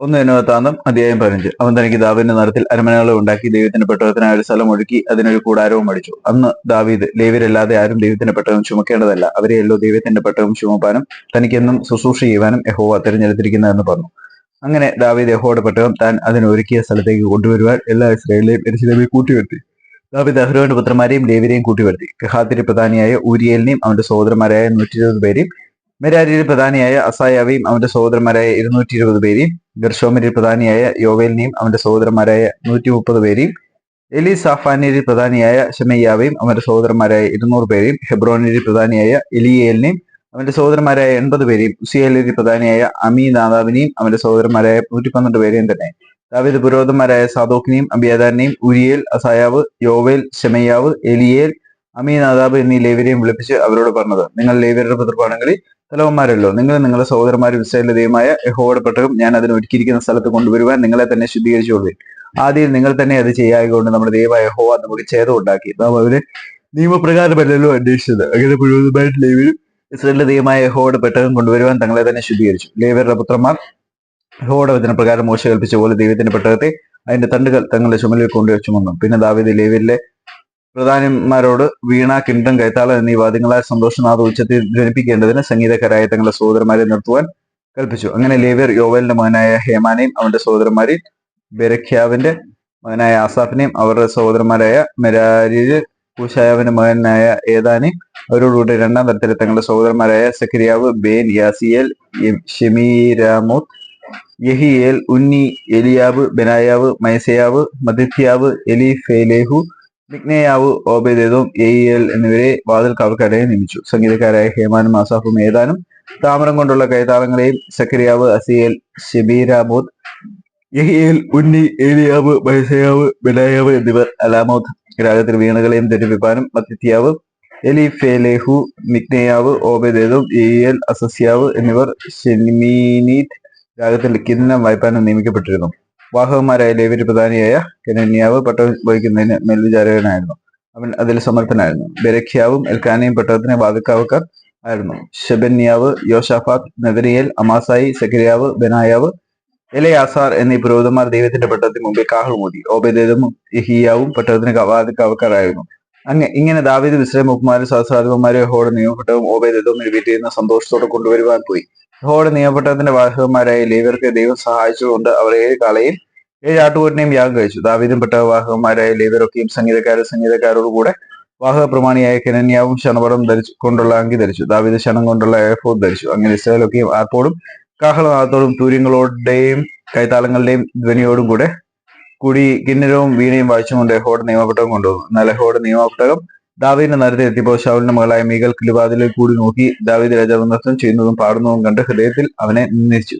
ഒന്ന് എന്നുവത്താന്തം അധ്യായം പതിനഞ്ച്. അവൻ തനിക്ക് ദാവിന്റെ നടത്തിൽ അരമനകളെ ഉണ്ടാക്കി ദൈവത്തിന്റെ പെട്ടകത്തിനായ ഒരു സ്ഥലം ഒഴുക്കി അതിനൊരു കൂടാരവും അടിച്ചു. അന്ന് ദാവീദ് ലേവ്യരല്ലാതെ ആരും ദൈവത്തിന്റെ പെട്ടകം ചുമക്കേണ്ടതല്ല. അവരെയല്ലോ ദൈവത്തിന്റെ പെട്ടകം ചുമപ്പാനും തനിക്കെന്നും ശുശ്രൂഷ ചെയ്യുവാനും യഹോവ തിരഞ്ഞെടുത്തിരിക്കുന്നതെന്ന് പറഞ്ഞു. അങ്ങനെ ദാവീദ് യഹോയുടെ പെട്ടകം താൻ അതിനൊരുക്കിയ സ്ഥലത്തേക്ക് കൊണ്ടുവരുവാൻ എല്ലാ ഇസ്രായേലിലെയും എരിശിലേമെ കൂട്ടിവരുത്തി. ദാവീദ് അഹ്റോന്റെ പുത്രന്മാരെയും ലേവരെയും കൂട്ടിവരുത്തി. കഹാത്തിരി പ്രധാനിയായ ഊരിയലിനെയും അവന്റെ സഹോദരന്മാരായ നൂറ്റി ഇരുപത് പേരെയും മെരാരിയുടെ പ്രധാനിയായ അസായാവെയും അവന്റെ സഹോദരന്മാരായ ഇരുന്നൂറ്റി ഇരുപത് പേരെയും ഗർഷോമരിൽ പ്രധാനിയായ യോവേലിനെയും അവന്റെ സഹോദരന്മാരായ നൂറ്റി മുപ്പത് പേരെയും എലി സാഫാനിയരിൽ പ്രധാനിയായ ഷമയ്യാവെയും അവന്റെ സഹോദരന്മാരായ ഇരുന്നൂറ് പേരെയും ഹെബ്രോനിയരിൽ പ്രധാനിയായ എലിയേലിനെയും അവന്റെ സഹോദരന്മാരായ എൺപത് പേരെയും ഉസിയേലിയരിൽ പ്രധാനിയായ അമി നാദാവിനെയും അവന്റെ സഹോദരന്മാരായ നൂറ്റി പന്ത്രണ്ട് പേരെയും തന്നെ. ദാവിദ് പുരോഹിതന്മാരായ സാദോക്കിനെയും അബിയാദാനെയും ഉരിയേൽ അസായാവ് യോവേൽ ഷമയ്യാവ് എലിയേൽ അമീനാദാബ് എന്നീ ലേവരെയും വിളിപ്പിച്ച് അവരോട് പറഞ്ഞത്. നിങ്ങൾ ലേവരുടെ പുത്രപ്പാണെങ്കിൽ തലവന്മാരല്ലോ നിങ്ങൾ നിങ്ങളുടെ സഹോദരന്മാരും ഇസ്രായേലിന്റെ ദൈവമായ യഹോവയുടെ പെട്ടകം ഞാൻ അതിന് ഒരുക്കിയിരിക്കുന്ന സ്ഥലത്ത് കൊണ്ടുവരുവാൻ നിങ്ങളെ തന്നെ ശുദ്ധീകരിച്ചുകൊള്ളു ആദ്യം നിങ്ങൾ തന്നെ അത് ചെയ്യായതുകൊണ്ട് നമ്മുടെ ദൈവമായ യഹോവ നമുക്ക് ഛേദം ഉണ്ടാക്കി. നാം അവരെ നിയമപ്രകാരമല്ലല്ലോ അന്വേഷിച്ചത്. അങ്ങനെ മുഴുവനുമായിട്ട് ലേവരും ഇസ്രായേലിന്റെ ദൈവമായ യഹോവയുടെ പെട്ടകം കൊണ്ടുവരുവാൻ തങ്ങളെ തന്നെ ശുദ്ധീകരിച്ചു. ലേവരുടെ പുത്രന്മാർ യഹോവയുടെ വചനപ്രകാരം മോശ കൽപ്പിച്ച പോലെ ദൈവത്തിന്റെ പെട്ടകത്തെ അതിന്റെ തണ്ടുകൾ തങ്ങളുടെ ചുമലിൽ കൊണ്ടുവച്ചു വന്നു പിന്നെ ദാവീദ് ലേവരിലെ പ്രധാനന്മാരോട് വീണ കിണ്ടം കൈത്താള എന്നീ വാദ്യങ്ങളാൽ സന്തോഷനാഥ ഉച്ചത്തിൽ ധ്വനിപ്പിക്കേണ്ടതിന് സംഗീതക്കാരായ തങ്ങളുടെ സഹോദരന്മാരെ നിർത്തുവാൻ കൽപ്പിച്ചു. അങ്ങനെ ലേവ്യർ യോവലിന്റെ മകനായ ഹേമാനെയും അവന്റെ സഹോദരന്മാരിൽ ബെരഖ്യാവിന്റെ മകനായ ആസാഫിനെയും അവരുടെ സഹോദരന്മാരായ മെരാരി കൂശായാവിന്റെ മകനായ ഏതാനെയും അവരോടുകൂടി രണ്ടാം തരത്തിലെ തങ്ങളുടെ സഹോദരന്മാരായ സക്രിയാവ് ബേൻ യാസിയേൽ ഷെമീരാമോത്ത് യഹിയേൽ ഉന്നി എലിയാവ് ബെനായാവ് മൈസയാവ് മദിത്യാവ് എലി ഫേലേഹു മിഗ്നയാവ് ഓബേദേദും എ എൽ എന്നിവരെ വാതിൽ കാവൽക്കാരെ നിയമിച്ചു. സംഗീതക്കാരായ ഹേമാനും ആസാഫും ഏതാനും താമരം കൊണ്ടുള്ള കൈതാളങ്ങളെയും സക്രിയാവ് അസിയേൽ ഷെബീരാബോദ് യഹിയേൽ ഉന്നി ഏലിയാവ് ബൈസയാവ് ബിലായാവ് എന്നിവർ അലാമോദ് രാഗത്തിൽ വീണകളെയും ധരിപ്പിപ്പാനും മത്തിത്യാവ് എലി ഫേലേഹു മിഗ്നയാവ് ഓബേദേദും എൽ അസസ്യാവ് എന്നിവർ ഷെനിമീനീത് രാഗത്തിൽ കിന്നം വായ്പാനും നിയമിക്കപ്പെട്ടിരുന്നു. വാഹകന്മാരായ ലേവരി പ്രധാനിയായ കെനന്യാവ് പട്ടം വഹിക്കുന്നതിന് മേൽവിചാരകനായിരുന്നു. അവൻ അതിൽ സമർത്ഥനായിരുന്നു. ബെരഖ്യാവും എൽക്കാനയും പട്ടണത്തിന് വാതിക്കാവക്കാർ ആയിരുന്നു. ഷെബന്യാവ് യോഷാഫാത്ത് നെതരിയേൽ അമാസായി സെക്രിയാവ് ബെനായാവ് എലയാസാർ എന്നീ പുരോഹിതന്മാർ ദൈവത്തിന്റെ പട്ടണത്തിന് മുമ്പിൽ കാഹൾ മൂടി ഓബേദേദും ഇഹിയാവും പട്ടണത്തിന് വാതിക്കാവക്കാരായിരുന്നു അങ്ങ് ഇങ്ങനെ ദാവീദ് വിശ്രമ ഉപ്പമാരും സഹസ്രാധിപന്മാരും യഹോയുടെ നിയമപ്പെട്ടവും ഓബേദവും നിന്ന് സന്തോഷത്തോടെ കൊണ്ടുവരുവാൻ പോയി. യഹോയുടെ നിയമപ്പെട്ടത്തിന്റെ വാഹകന്മാരായ ലേവർക്ക് ദൈവം സഹായിച്ചുകൊണ്ട് അവർ ഏഴ് കാളയും ഏഴ് ആട്ടുകൂരിനെയും യാഗം കഴിച്ചു. ദാവീദും പെട്ട വാഹകന്മാരായ ലേവരൊക്കെയും സംഗീതക്കാരും സംഗീതക്കാരോട് കൂടെ വാഹക പ്രമാണിയായ കെനന്യാവും ക്ഷണപടം ധരിച്ചു കൊണ്ടുള്ള അങ്കി ധരിച്ചു. ദാവീദ് ക്ഷണം കൊണ്ടുള്ള എഫോദ് ധരിച്ചു. അങ്ങനെ ഇസ്രായേലൊക്കെയും ആർപ്പോടും കാഹളനാഥത്തോടും തൂര്യങ്ങളോടെയും കൈത്താളങ്ങളുടെയും ധ്വനിയോടും കൂടെ കൂടി കിന്നരവും വീണയും വായിച്ചുകൊണ്ട് ഹോഡ് നിയമപ്പെട്ടകം കൊണ്ടുവന്നു എന്നാൽ യഹോയുടെ നിയമപ്പെട്ടകം ദാവീദിന്റെ നേരത്തെ എത്തിയപ്പോൾ ഷൗലിന്റെ മകളായ മീകൽ കിലുവാതിലേക്ക് കൂടി നോക്കി ദാവീദ് രാജാവ് നൃത്തം ചെയ്യുന്നതും പാടുന്നതും കണ്ട് ഹൃദയത്തിൽ അവനെ നിന്ദിച്ചു.